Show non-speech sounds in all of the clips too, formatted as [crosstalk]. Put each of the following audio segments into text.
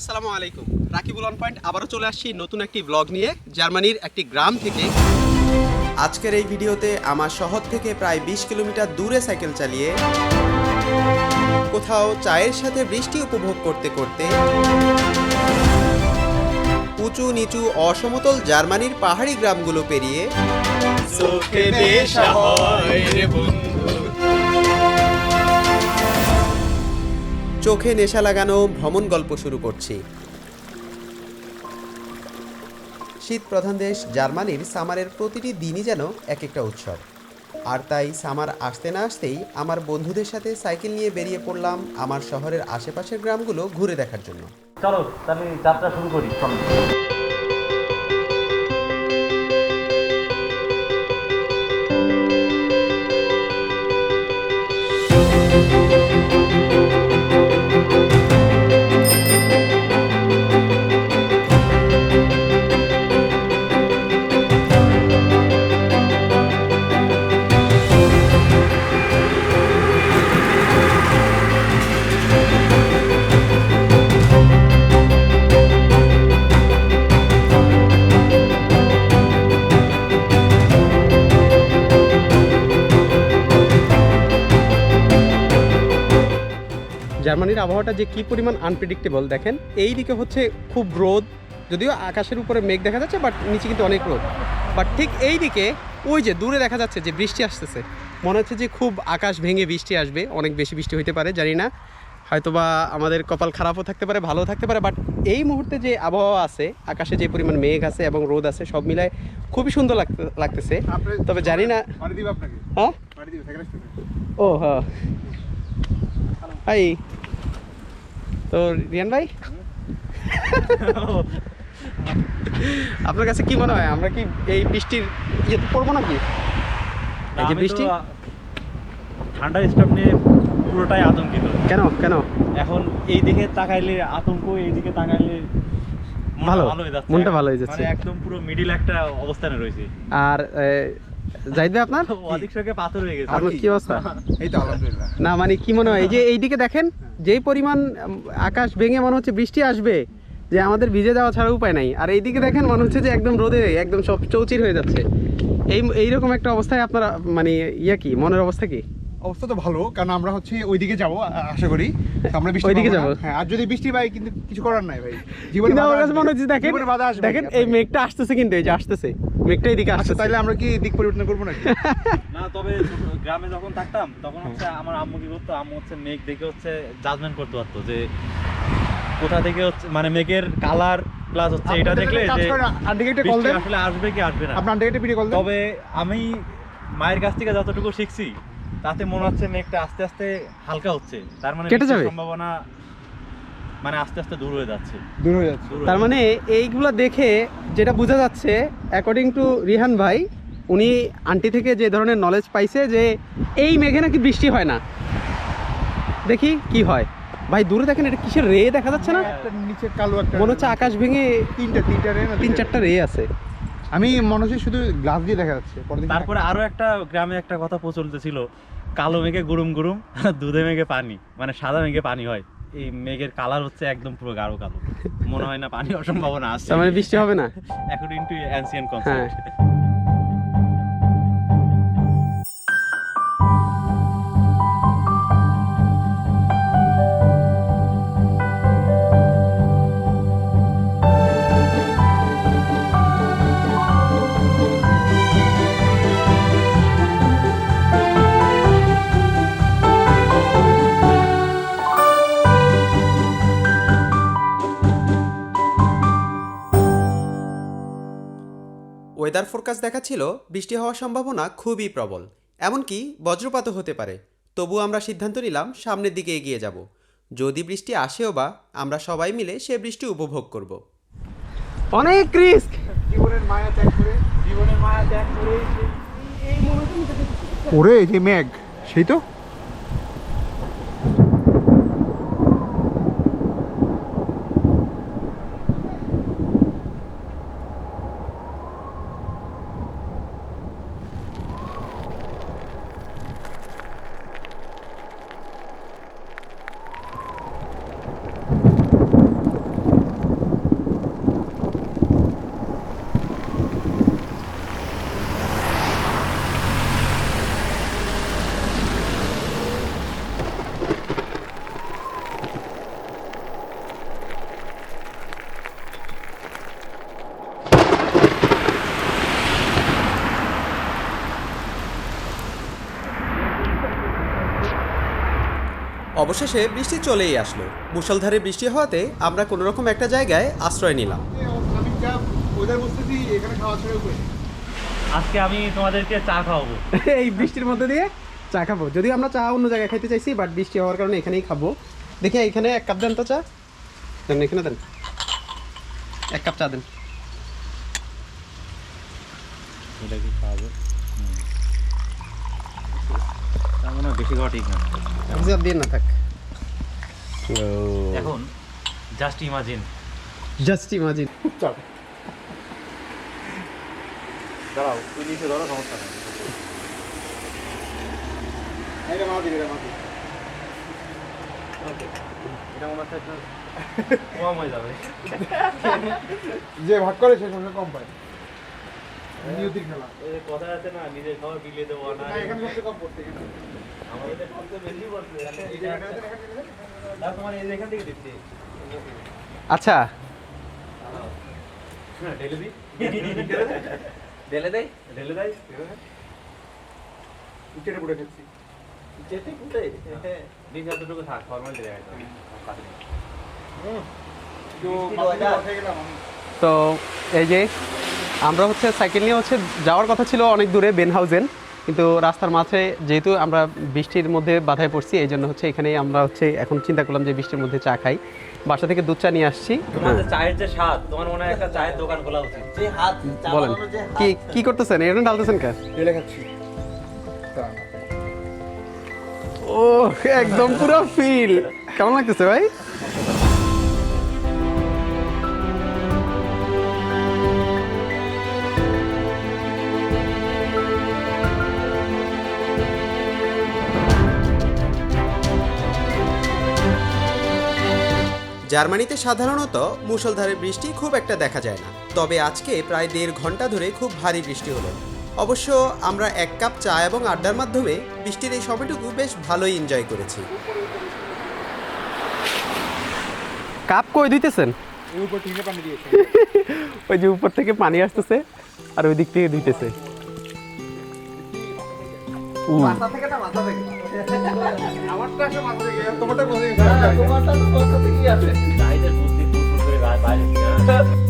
আসসালামু আলাইকুম। Rakibul on point আবারও চলে আসছি নতুন একটি ব্লগ নিয়ে জার্মানির একটি গ্রাম থেকে। আজকের এই ভিডিওতে আমার শহর থেকে প্রায় বিশ কিলোমিটার দূরে সাইকেল চালিয়ে কোথাও চায়ের সাথে বৃষ্টি উপভোগ করতে করতে উঁচু নিচু অসমতল জার্মানির পাহাড়ি গ্রামগুলো পেরিয়ে চোখে নেশা হয় চোখে নেশা লাগানো ভ্রমণ গল্প শুরু করছি। শীত প্রধান দেশ জার্মানির সামারের প্রতিটি দিনই যেন এক একটা উৎসব। আর তাই সামার আসতে না আসতেই আমার বন্ধুদের সাথে সাইকেল নিয়ে বেরিয়ে পড়লাম আমার শহরের আশেপাশের গ্রামগুলো ঘুরে দেখার জন্য। চলো, তাহলে যাত্রা শুরু করি আবহাওয়াটা যে কি পরিমাণ আনপ্রেডিক্টেবল দেখেন এই দিকে হচ্ছে খুব রোদ যদিও আকাশের উপরে মেঘ দেখা যাচ্ছে বাট নিচে কিন্তু অনেক রোদ। বাট ঠিক এই দিকে ওই যে দূরে দেখা যাচ্ছে যে বৃষ্টি আসতেছে মনে হচ্ছে যে খুব আকাশ ভেঙে বৃষ্টি আসবে অনেক বেশি বৃষ্টি হতে পারে জানি না। হয়তোবা আমাদের কপাল খারাপও থাকতে পারে ভালো থাকতে পারে বাট এই মুহূর্তে যে আবহাওয়া আছে আকাশে যে পরিমাণ মেঘ আছে এবং রোদ আছে সব মিলায় খুবই সুন্দর লাগতে লাগতেছে। তবে জানি না হ্যাঁ? ও হ্যাঁ। হাই। তো রিয়ান ভাই? আপনার কাছে কি মনে হয়? আমরা কি এই বৃষ্টির ইয়েতে পড়ব নাকি? এই যে বৃষ্টি? ঠান্ডা স্টপ নিয়ে পুরোটাই আতঙ্কিত। কেন? কেন? এখন এই দিকে তাকাইলে আতঙ্ক এই দিকে তাকাইলে ভালো, হয়ে মনটা ভালো হয়ে যাচ্ছে। মানে একদম পুরো মিডিল একটা অবস্থানে রয়েছে। আর জাহিদ ভাই আপনার? [laughs] অধিক সঙ্গে পাথর হয়ে গেছে। আপনার কি অবস্থা? এই তো আলহামদুলিল্লাহ। না মানে কি মনে হয়? এই যে এইদিকে দেখেন যেই পরিমাণ আকাশ ভেঙে মনে হচ্ছে বৃষ্টি আসবে যে আমাদের ভিজে যাওয়া ছাড়া উপায় নাই। আর এইদিকে দেখেন মনে হচ্ছে যে একদম রোদে একদম সব চৌচির হয়ে যাচ্ছে। এই এইরকম একটা অবস্থায় আপনার মানে ইয়ে কি মনের অবস্থা কি? অবস্থা তো ভালো কারণ আমরা হচ্ছে ওইদিকে যাব আশা করি। আমরা বৃষ্টি ওইদিকে যাব? হ্যাঁ আর যদি বৃষ্টি পাই কিন্তু কিছু করার নাই ভাই। জীবনে আমার কাছে মনে হচ্ছে দেখেন বাধা আসবে দেখেন এই মেঘটা আসতেছে কিন্তু এই যে আসতেছে। মেঘটা এদিকে আচ্ছা আসতেছে। তাইলে আমরা কি দিক পরিবর্তন করব নাকি? [laughs] না তবে গ্রামে যখন থাকতাম তখন হচ্ছে আমার আম্মু কি করতো? আম্মু হচ্ছে মেঘ দেখে হচ্ছে জাজমেন্ট করতে পারতো যে কোথা থেকে হচ্ছে মানে মেঘের কালার প্লাস হচ্ছে এটা দেখলে যে করেন, কল দেন। আসলে আসবে কি আসবে না। আপনার আন্টিকে একটা ভিডিও কল দেন। তবে আমি মায়ের কাছ থেকে যতটুকু শিখছি তাতে মনে হচ্ছে মেঘটা আস্তে আস্তে হালকা হচ্ছে। তার মানে কেটে যাবে? সম্ভাবনা মানে আস্তে আস্তে দূর হয়ে যাচ্ছে। দূর হয়ে যাচ্ছে। তার মানে এইগুলো দেখে যেটা বোঝা যাচ্ছে অ্যাকর্ডিং টু রিহান ভাই উনি আন্টি থেকে যে ধরনের নলেজ পাইছে যে এই মেঘে নাকি বৃষ্টি হয় না। দেখি কি হয়। ভাই দূরে দেখেন এটা কিসের রে দেখা যাচ্ছে না? নিচে কালো একটা মনে হচ্ছে আকাশ ভেঙে তিনটা তিনটা রে না তিন? চারটা রে আছে। আমি মনে হচ্ছে শুধু গ্লাস দিয়ে দেখা যাচ্ছে। তারপরে আরও একটা গ্রামে একটা কথা প্রচলিত ছিল কালো মেঘে গুরুম গুরুম [laughs] দুধে মেঘে পানি মানে সাদা মেঘে পানি হয়। এই মেঘের কালার হচ্ছে একদম পুরো গাঢ় কালো। মনে হয় না পানি অসম্ভাবনা আছে। মানে বৃষ্টি হবে না? [laughs] এখন ইনটু অ্যানসিয়েন্ট হ্যাঁ। কনসেপ্ট ওয়েদার ফোরকাস্ট দেখাচ্ছিল বৃষ্টি হওয়ার সম্ভাবনা খুবই প্রবল। এমনকি বজ্রপাতও হতে পারে। তবু আমরা সিদ্ধান্ত নিলাম সামনের দিকে এগিয়ে যাব। যদি বৃষ্টি আসেও বা আমরা সবাই মিলে সে বৃষ্টি উপভোগ করব। অনেক রিস্ক! জীবনের মায়া ত্যাগ করে জীবনের মায়া ত্যাগ করে ওরে যে মেঘ সেই তো? অবশেষে বৃষ্টি চলেই আসলো। মুষলধারে বৃষ্টি হওয়াতে আমরা কোনো রকম একটা জায়গায় আশ্রয় নিলাম। আজকে আমি তোমাদেরকে চা খাওয়াবো। [laughs] এই বৃষ্টির মধ্যে দিয়ে চা খাব। যদি আমরা চা অন্য জায়গায় খাইতে চাইছি বাট বৃষ্টি হওয়ার কারণে এখানেই খাব। দেখি এখানে এক কাপ দেন তো চা। দেন এখানে দেন। এক কাপ চা দেন। বেশি খাওয়া ঠিক না। দিয়ে না থাক। এখন জাস্ট ইমাজিন জাস্ট ইমাজিন দাঁড়াও তুই নিচে ধরো সমস্যা নেই। এটা মা দিবে এটা মা দিবে মনে হচ্ছে কম হয়ে যাবে। যে ভাগ করে সে সঙ্গে কম পায়। নিয়তির খেলা। কথা আছে না নিজের খাবার বিলিয়ে দেবো না এখানে সবচেয়ে কম পড়তে আমাদের সবচেয়ে বেশি তোমার এই এখান থেকে দিচ্ছি। আচ্ছা। হ্যাঁ ঢেলে দিই। ঢেলে দেয় ঢেলে দেয় পুড়ে যেতে দিন যতটুকু থাক তো এই যে আমরা হচ্ছে সাইকেল নিয়ে হচ্ছে যাওয়ার কথা ছিল অনেক দূরে বেন হাউজেন কিন্তু রাস্তার মাঝে যেহেতু আমরা বৃষ্টির মধ্যে বাধায় পড়ছি এই জন্য হচ্ছে এখানেই আমরা হচ্ছে এখন চিন্তা করলাম যে বৃষ্টির মধ্যে চা খাই। বাসা থেকে দুধ চা নিয়ে আসছি। চায়ের যে স্বাদ তোমার মনে হয় একটা চায়ের দোকান খোলা উচিত? যে হাত বলেন কি কি করতেছেন? এরকম ঢালতেছেন কে ও একদম পুরো ফিল কেমন লাগতেছে ভাই? জার্মানিতে সাধারণত মুষলধারে বৃষ্টি খুব একটা দেখা যায় না। তবে আজকে প্রায় দেড় ঘণ্টা ধরে খুব ভারী বৃষ্টি হলো। অবশ্য আমরা এক কাপ চা এবং আড্ডার মাধ্যমে বৃষ্টির এই সময়টুকু বেশ ভালোই এনজয় করেছি। কাপ কই দিতেছেন? উপর টিনে পানি দিয়েছে। [laughs] ওই যে উপর থেকে পানি আসতেছে আর ওই দিক থেকে দিতেছে। মাথা থেকে না মাথা থেকে? আমারটা আসে মাথা থেকে তোমারটা কোথা থেকে আসে? চাইদের বুদ্ধি ফুট ফুট করে বাইরে [laughs]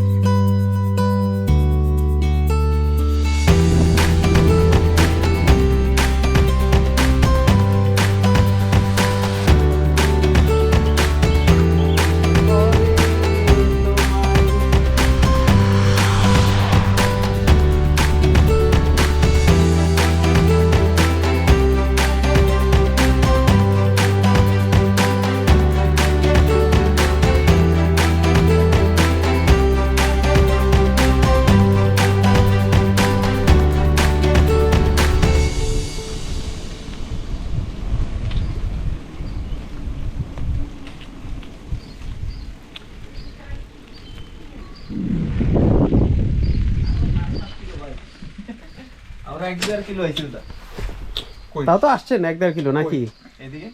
তাও তো আসছেন এক দেড় কিলো নাকি? এদিকে?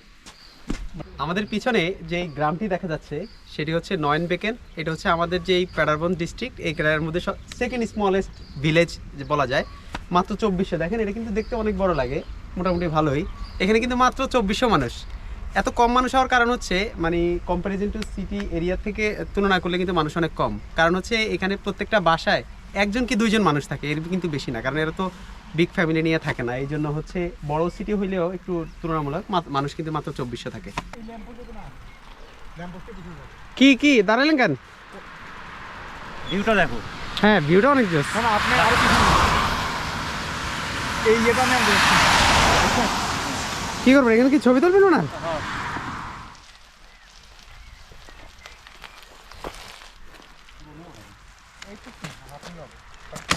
আমাদের পিছনে যে গ্রামটি দেখা যাচ্ছে সেটি হচ্ছে নয়ন বেকেন। এটা হচ্ছে আমাদের যে এই প্যাডারবন ডিস্ট্রিক্ট এই গ্রামের মধ্যে সেকেন্ড স্মলেস্ট ভিলেজ বলা যায় মাত্র চব্বিশশো। দেখেন এটা কিন্তু দেখতে অনেক বড় লাগে মোটামুটি ভালোই। এখানে কিন্তু মাত্র চব্বিশশো মানুষ। এত কম মানুষ হওয়ার কারণ হচ্ছে মানে কম্পারিজন টু সিটি এরিয়া থেকে তুলনা করলে কিন্তু মানুষ অনেক কম। কারণ হচ্ছে এখানে প্রত্যেকটা বাসায় একজন কি দুইজন মানুষ থাকে এর কিন্তু বেশি না কারণ এরা তো বিগ ফ্যামিলি নিয়ে থাকে না এই জন্য হচ্ছে বড় সিটি হইলেও একটু তুলনামূলক মানুষ কিন্তু মাত্র চব্বিশশো থাকে। কি কি দাঁড়ালেন কেন? ভিউটা দেখো। হ্যাঁ ভিউটা অনেক জোস। আপনি আরও যান। এই ইয়েটা কি করবেন এখানে কি ছবি তুলবেন না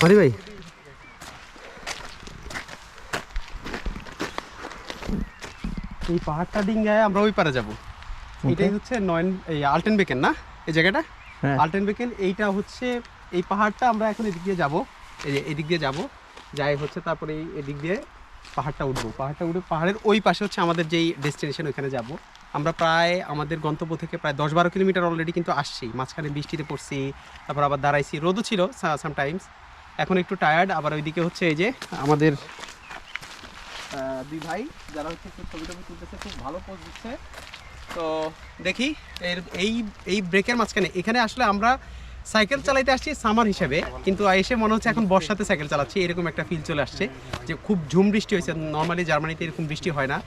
মারি ভাই? এই পাহাড়টা ডিঙ্গায় আমরা ওই পারে যাব। এটাই হচ্ছে নয়ন এই আলটেন বেকেন না? এই জায়গাটা? হ্যাঁ। আলটেন বেকেন এইটা হচ্ছে এই পাহাড়টা আমরা এখন এদিক দিয়ে যাব। এই যে এদিক দিয়ে যাব। যাই হচ্ছে তারপরে এই এদিক দিয়ে পাহাড়টা উঠবো। পাহাড়টা উঠে পাহাড়ের ওই পাশে হচ্ছে আমাদের যেই ডেস্টিনেশন ওইখানে যাব। আমরা প্রায় আমাদের গন্তব্য থেকে প্রায় দশ বারো কিলোমিটার অলরেডি কিন্তু আসছি। মাঝখানে বৃষ্টিতে পড়ছি তারপর আবার দাঁড়াইছি। রোদও ছিল সামটাইমস এখন একটু টায়ার্ড আবার ওইদিকে হচ্ছে এই যে আমাদের দুই ভাই, যারা হচ্ছে ছবি টবি তুলতেছে, খুব ভালো পোজ দিচ্ছে। তো দেখি, এর, এই এই ব্রেকের মাঝখানে, এখানে আসলে আমরা সাইকেল চালাইতে আসছি সামার হিসেবে, কিন্তু এসে মনে হচ্ছে এখন বর্ষাতে সাইকেল চালাচ্ছি, এরকম একটা ফিল চলে আসছে যে খুব ঝুম বৃষ্টি হয়েছে। নর্মালি জার্মানিতে এরকম বৃষ্টি হয় না।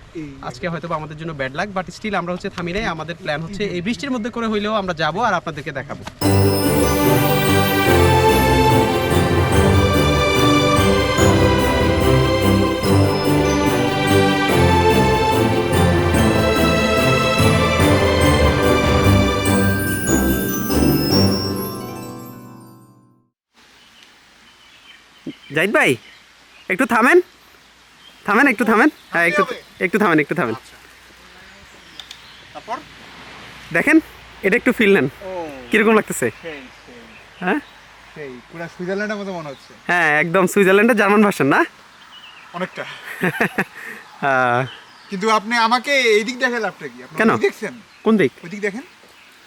আজকে হয়তো আমাদের জন্য ব্যাড লাগ বাট স্টিল আমরা হচ্ছে থামি নাই আমাদের প্ল্যান হচ্ছে এই বৃষ্টির মধ্যে করে হইলেও আমরা যাব আর আপনাদেরকে দেখাবো। জাহিদ ভাই একটু থামেন। থামেন একটু থামেন। হ্যাঁ একটু একটু থামেন একটু থামেন। তারপর? দেখেন এটা একটু ফিল নেন। কীরকম লাগতেছে? হ্যাঁ? পুরো সুইজারল্যান্ডের মতো মনে হচ্ছে। হ্যাঁ একদম সুইজারল্যান্ডের জার্মান ভার্সন না? অনেকটা। আহ, [laughs] কিন্তু আপনি আমাকে এই দিক দেখে লাভটা কি? আপনি কেন? দেখছেন? কোন দিক? ওই দিক দেখেন।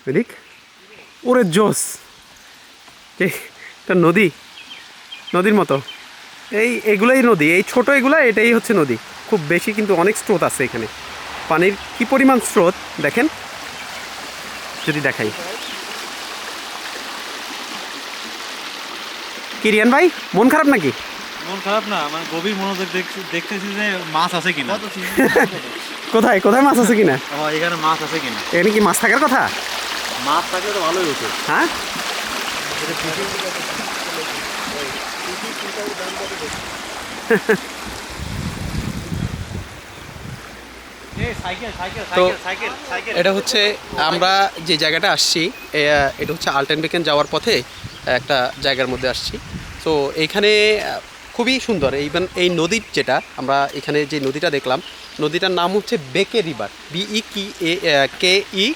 ওদিক ওরে জোস। এই এটা নদী। নদীর মতো। এই এগুলোই নদী এই ছোট এগুলা এটাই হচ্ছে নদী। খুব বেশি কিন্তু অনেক স্রোত আছে এখানে। পানির কি পরিমাণ স্রোত দেখেন? যদি দেখাই। কিরিয়ান ভাই মন খারাপ নাকি? মন খারাপ না মানে গভীর মনোযোগ দেখছি- দেখতেছি যে মাছ আছে কিনা। [laughs] কোথায় কোথায় মাছ আছে কিনা? ও, এখানে মাছ আছে কিনা? এখানে কি মাছ থাকার কথা? মাছ থাকলে তো ভালোই হতো। হ্যাঁ? তো- এটা হচ্ছে আমরা যে জায়গাটা আসছি এটা হচ্ছে আল্টেন বেকেন যাওয়ার পথে একটা জায়গার মধ্যে আসছি। তো এইখানে আহ, খুবই সুন্দর। ইভেন এই নদীর যেটা আমরা এখানে যে নদীটা দেখলাম নদীটার নাম হচ্ছে বেকে রিভার বিই কি এ কে ই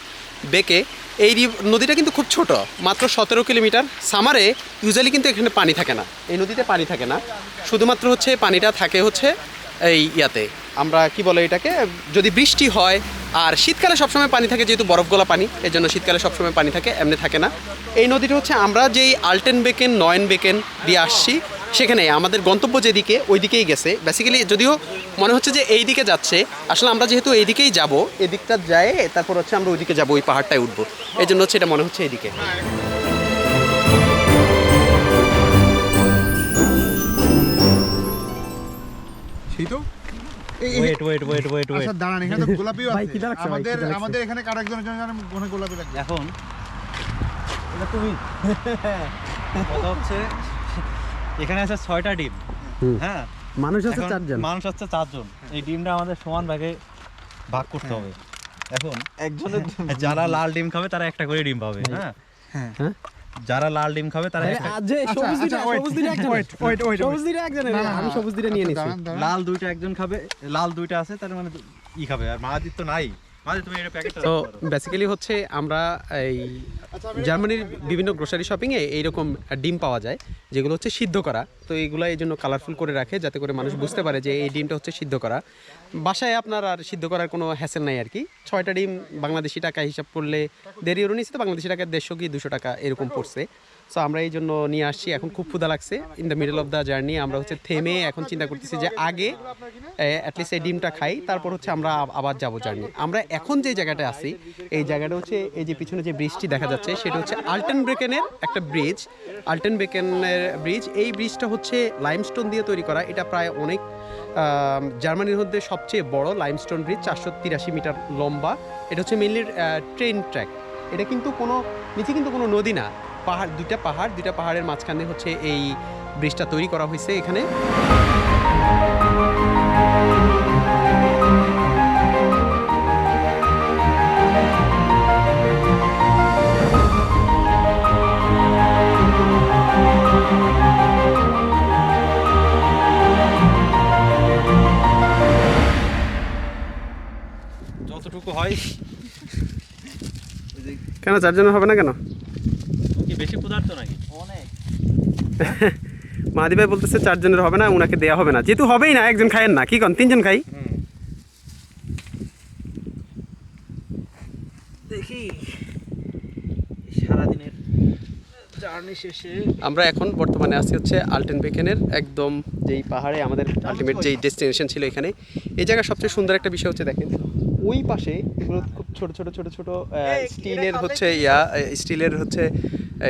বেকে এই নদীটা কিন্তু খুব ছোট, মাত্র সতেরো কিলোমিটার। সামারে ইউজুয়ালি কিন্তু এখানে পানি থাকে না। এই নদীতে পানি থাকে না। শুধুমাত্র হচ্ছে পানিটা থাকে হচ্ছে এই ইয়াতে। আমরা কি বলে এটাকে? যদি বৃষ্টি হয়, আর শীতকালে সবসময় পানি থাকে, যেহেতু বরফ গলা পানি এর জন্য শীতকালে সবসময় পানি থাকে, এমনি থাকে না। এই নদীটা হচ্ছে আমরা যেই আলটেন বেকেন নয়ন বেকেন দিয়ে আসছি সেখানে আমাদের গন্তব্য যেদিকে ওই দিকেই গেছে। বেসিক্যালি যদিও মনে হচ্ছে যে এই দিকে যাচ্ছে আসলে আমরা যেহেতু এই দিকেই যাব এদিকটা যায় তারপর হচ্ছে আমরা ওইদিকে যাব ওই পাহাড়টায় উঠবো। এই জন্য হচ্ছে এটা মনে হচ্ছে এইদিকে। সেই তো এই- এই- wait wait wait wait wait আচ্ছা দাঁড়ান এখানে তো গোলাপিও আছে। খিদা লাগছে ভাই, আমাদের আমাদের এখানে কারও একজনের জন্য মনে গোলাপি লাগবে। এখন? এটা তুমি। [laughs] কথা হচ্ছে এখানে আছে ছয়টা ডিম। হ্যাঁ? মানুষ এখন মানুষ হচ্ছে চারজন। এই ডিমটা আমাদের সমান ভাগে ভাগ করতে হবে। এখন একজনের যারা লাল ডিম খাবে তারা একটা করে ডিম পাবে। হ্যাঁ। হ্যাঁ। হ্যাঁ? যারা লাল ডিম খাবে তারা একটা- আচ্ছা, আচ্ছা, wait, wait, wait, wait, wait. না, না, আমি সবুজ দিটা নিয়ে আচ্ছা, নিচ্ছি দাঁড়ান, দাঁড়ান। লাল দুইটা একজন খাবে লাল দুইটা আছে তার মানে ই খাবে। আর মাহাদির তো নাই। তো বেসিক্যালি হচ্ছে আমরা এই জার্মানির বিভিন্ন গ্রোসারি শপিংয়ে এইরকম ডিম পাওয়া যায় যেগুলো হচ্ছে সিদ্ধ করা। তো এইগুলো এই জন্য কালারফুল করে রাখে যাতে করে মানুষ বুঝতে পারে যে এই ডিমটা হচ্ছে সিদ্ধ করা। বাসায় আপনার আর সিদ্ধ করার কোনো হ্যাসেল নাই আর কি। ছয়টা ডিম বাংলাদেশি টাকা হিসাব করলে দেরি ওর নিচ্ছে তো বাংলাদেশি টাকা দেড়শো কি দুশো টাকা এরকম পড়ছে। সো আমরা এই জন্য নিয়ে আসছি। এখন খুব ক্ষুধা লাগছে। In the middle of the journey আমরা হচ্ছে থেমে এখন চিন্তা করতেছি যে আগে অ্যাটলিস্ট এই ডিমটা খাই, তারপর হচ্ছে আমরা আবার যাব জার্নি আমরা এখন যে জায়গাটা আছি, এই জায়গাটা হচ্ছে, এই যে পিছনে যে ব্রিজটি দেখা যাচ্ছে, সেটা হচ্ছে আলটেন ব্রেকেনের একটা ব্রিজ আলটেন ব্রেকেনের ব্রিজ এই ব্রিজটা হচ্ছে লাইমস্টোন দিয়ে তৈরি করা। এটা প্রায় অনেক জার্মানির মধ্যে সবচেয়ে বড় লাইমস্টোন ব্রিজ চারশো তিরাশি মিটার লম্বা। এটা হচ্ছে মেনলি ট্রেন ট্র্যাক এটা কিন্তু কোনো, নিচে কিন্তু কোনো নদী না। পাহাড় দুইটা পাহাড় দুইটা পাহাড়ের মাঝখানে হচ্ছে এই ব্রিজটা তৈরি করা হয়েছে এখানে। যতটুকু হয়। কেন চারজনের হবে না কেন কি বেশি পদার্থ নাকি অনেক মাহাদি ভাই বলতেছে চারজনের হবে না ওনাকে দেওয়া হবে না। যেহেতু হবেই না একজন খায়েন না। কি কন তিনজন খাই? দেখি সারাদিনের জার্নি শেষে আমরা এখন বর্তমানে আছি হচ্ছে আলটেন বেকেনের একদম যেই পাহাড়ে আমাদের আলটিমেট যেই ডেস্টিনেশন ছিল এখানে। এই জায়গার সবচেয়ে সুন্দর একটা বিষয় হচ্ছে দেখেন। ওই পাশে এগুলো খুব ছোট ছোট ছোট ছোট স্টিলের হচ্ছে ইয়া স্টিলের হচ্ছে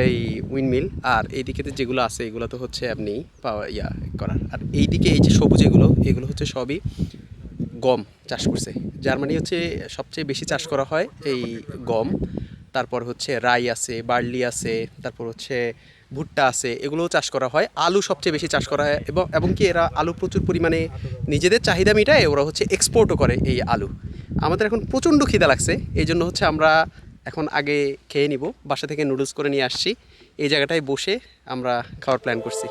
এই উইন্ডমিল আর এইদিকে যেগুলো আছে এগুলো তো হচ্ছে আপনি পাওয়া ইয়া করার। আর এইদিকে এই যে সবুজ এগুলো এগুলো হচ্ছে সবই গম চাষ করছে। জার্মানি হচ্ছে সবচেয়ে বেশি চাষ করা হয় এই গম। তারপর হচ্ছে রাই আছে বার্লি আছে তারপর হচ্ছে ভুট্টা আছে, এগুলোও চাষ করা হয়। আলু সবচেয়ে বেশি চাষ করা হয় এবং এবং কি এরা আলু প্রচুর পরিমাণে নিজেদের চাহিদা মেটায়, ওরা হচ্ছে এক্সপোর্টও করে এই আলু। আমাদের এখন প্রচণ্ড খিদা লাগছে, এই জন্য হচ্ছে আমরা এখন আগে খেয়ে নিব, বাসা থেকে নুডলস করে নিয়ে আসছি। এই জায়গাটায় বসে আমরা খাওয়ার প্ল্যান করছি।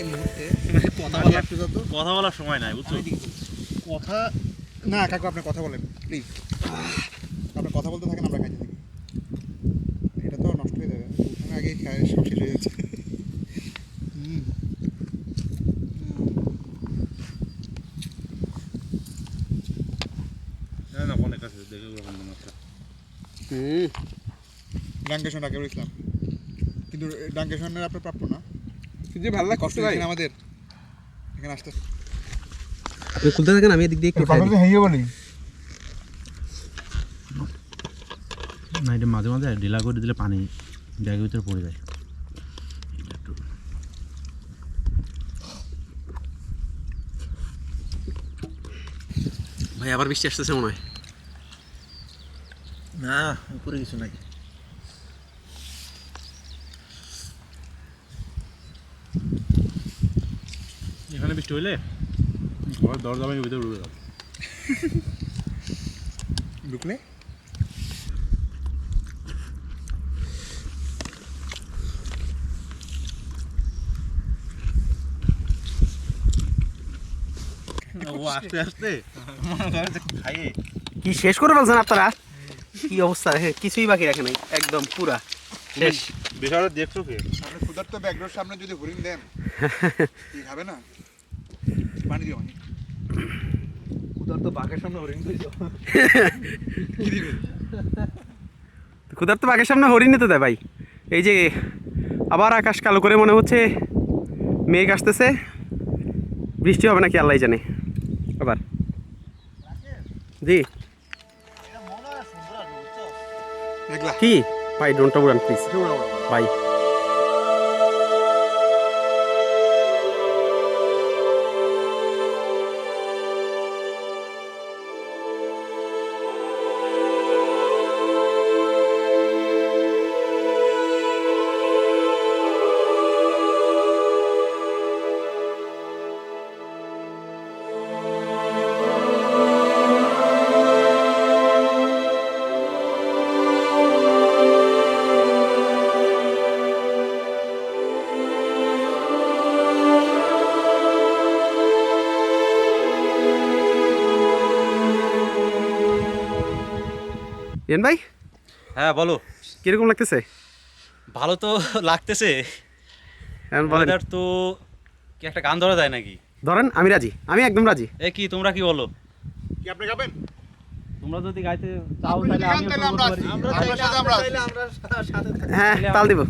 এই মুহূর্তে কথা বলার সময় নাই বুঝছ? কথা না কাকু আপনি কথা বলেন প্লিজ আপনি কথা বলতে থাকেন আমরা খাইতে থাকি। এটা তো নষ্ট হয়ে যাবে। ওখানে আগে খাই সব শেষ হয়ে যাচ্ছে। ডাঙ্কেশন রাকেবুল ইসলাম কিন্তু ডাঙ্কেশনের আপনার প্রাপ্য কিন্তু ভালো কষ্ট লাগছে ভাই এখানে আমাদের। এখানে আসতে। আপনি খুলতে থাকেন আমি এদিক দিয়ে একটু বলি। না এটা মাঝে মাঝে ঢিলা করে দিলে পানি ব্যাগের ভিতরে পড়ে যায়। ভাই আবার বৃষ্টি আসতেছে মনে হয়। না উপরে কিছু নাই এখানে বৃষ্টি হইলে? ঘর দরজা ভেঙে ভিতরে উড়ে যাবে [laughs] ঢুকলে? আস্তে আস্তে। খাইয়ে [laughs] কি শেষ করে ফেলছেন আপনারা? কি অবস্থা? হে, কিছুই বাকি রাখে নাই একদম পুরা। শেষ। বিষয়টা দেখছ কি? ক্ষুধার্ত ব্যাগডোর সামনে যদি হরিণ দেন [laughs] কি খাবে না? পানি দিও ক্ষুধার্ত বাঘের সামনে হরিণ তুই [laughs] ক্ষুধার্ত বাঘের সামনে হরিণ তো দেয় ভাই। এই যে আবার আকাশ কালো করে মনে হচ্ছে মেঘ আসতেছে। বৃষ্টি হবে নাকি আল্লাহ জানে। আবার। জি। কি? ভাই ডোন্ট উড়ান প্লিজ ভাই রিয়ান ভাই? হ্যাঁ বলো। কীরকম লাগতেছে? ভালো তো লাগতেছে। এখন বলেন। তো কি একটা গান ধরা যায় নাকি? ধরেন আমি রাজি। আমি একদম রাজি। এ কি তোমরা কি বলো? কি আপনি খাবেন? তোমরা যদি গাইতে চাও তাহলে তাহলে আমরা পারি। আপনার সাথে হ্যাঁ তাল দিব।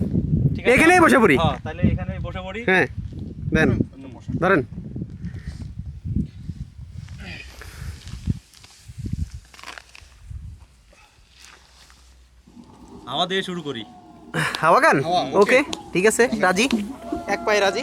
ঠিক আছে? এখানেই বসে পড়ি। হ্যাঁ, তাহলে এখানে বসে পড়ি। হ্যাঁ দেন। ধরেন। হাওয়া দিয়ে শুরু করি। হাওয়া গান? ওকে ঠিক আছে রাজি? এক পায়ে রাজি?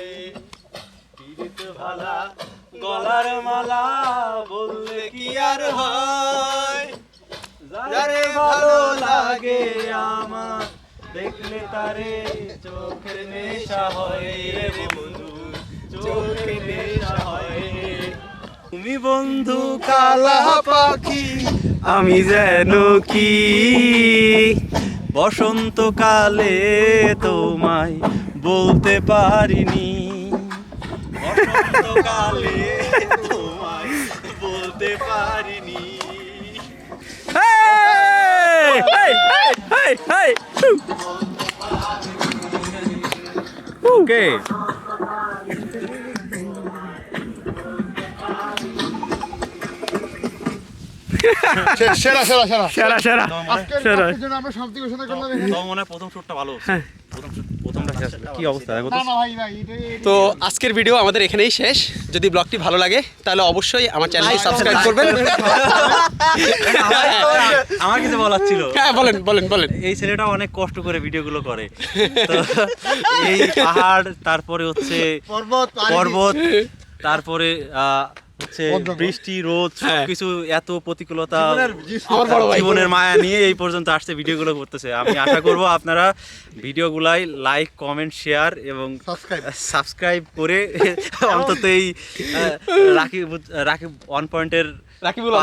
ভালা গলার মালা বললে কি আর হয়? ভালো লাগে আমার, দেখলে তারে চোখের নেশা হয় বন্ধু, চোখের নেশা হয়। তুমি বন্ধু কালা পাখি, আমি যেন কি? বসন্তকালে তোমায় বলতে পারিনি বসন্তকালে তোমায় বলতে পারিনি ওকে সেরা সেরা সেরা। সেরা সেরা। সেরা। আমরা সমাপ্তি ঘোষণা করলাম এখানে। তো মনে হয় প্রথম শুটটা ভালো। হচ্ছে প্রথম প্রথমটা কি অবস্থা? দেখো তো। আজকের ভিডিও আমাদের এখানেই শেষ। যদি ব্লগটি ভালো লাগে তাহলে অবশ্যই আমার চ্যানেলটি সাবস্ক্রাইব করবেন। আমার কিছু বলার ছিল। হ্যাঁ বলেন বলেন বলেন। এই ছেলেটা অনেক কষ্ট করে ভিডিওগুলো করে। তো এই পাহাড় তারপরে হচ্ছে পর্বত পর্বত তারপরে আহ, হচ্ছে। বৃষ্টি রোদ হ্যাঁ। সবকিছু এত প্রতিকূলতা আমার জীবনের মায়া নিয়ে এই পর্যন্ত আসছে ভিডিওগুলো করতেছে। আমি আশা করব আপনারা ভিডিওগুলাই লাইক কমেন্ট শেয়ার এবং সাবস্ক্রাইব করে [laughs] অন্তত এই রাকিব রাকিব ওয়ান পয়েন্টের রাকিবুল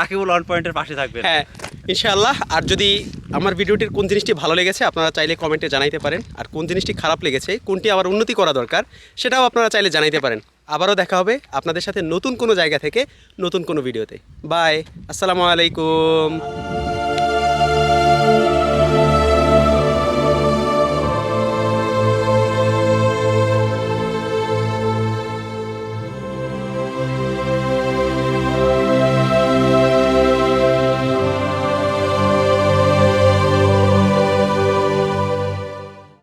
রাকিবুল ওয়ান পয়েন্টের পাশে থাকবেন। হ্যাঁ ইনশাআল্লাহ। আর যদি আমার ভিডিওটির কোন জিনিসটি ভালো লেগেছে আপনারা চাইলে কমেন্টে জানাইতে পারেন। আর কোন জিনিসটি খারাপ লেগেছে কোনটি আবার উন্নতি করা দরকার সেটাও আপনারা চাইলে জানাইতে পারেন। আবারও দেখা হবে আপনাদের সাথে নতুন কোনো জায়গা থেকে নতুন কোনো ভিডিওতে। বাই, আসসালামু আলাইকুম।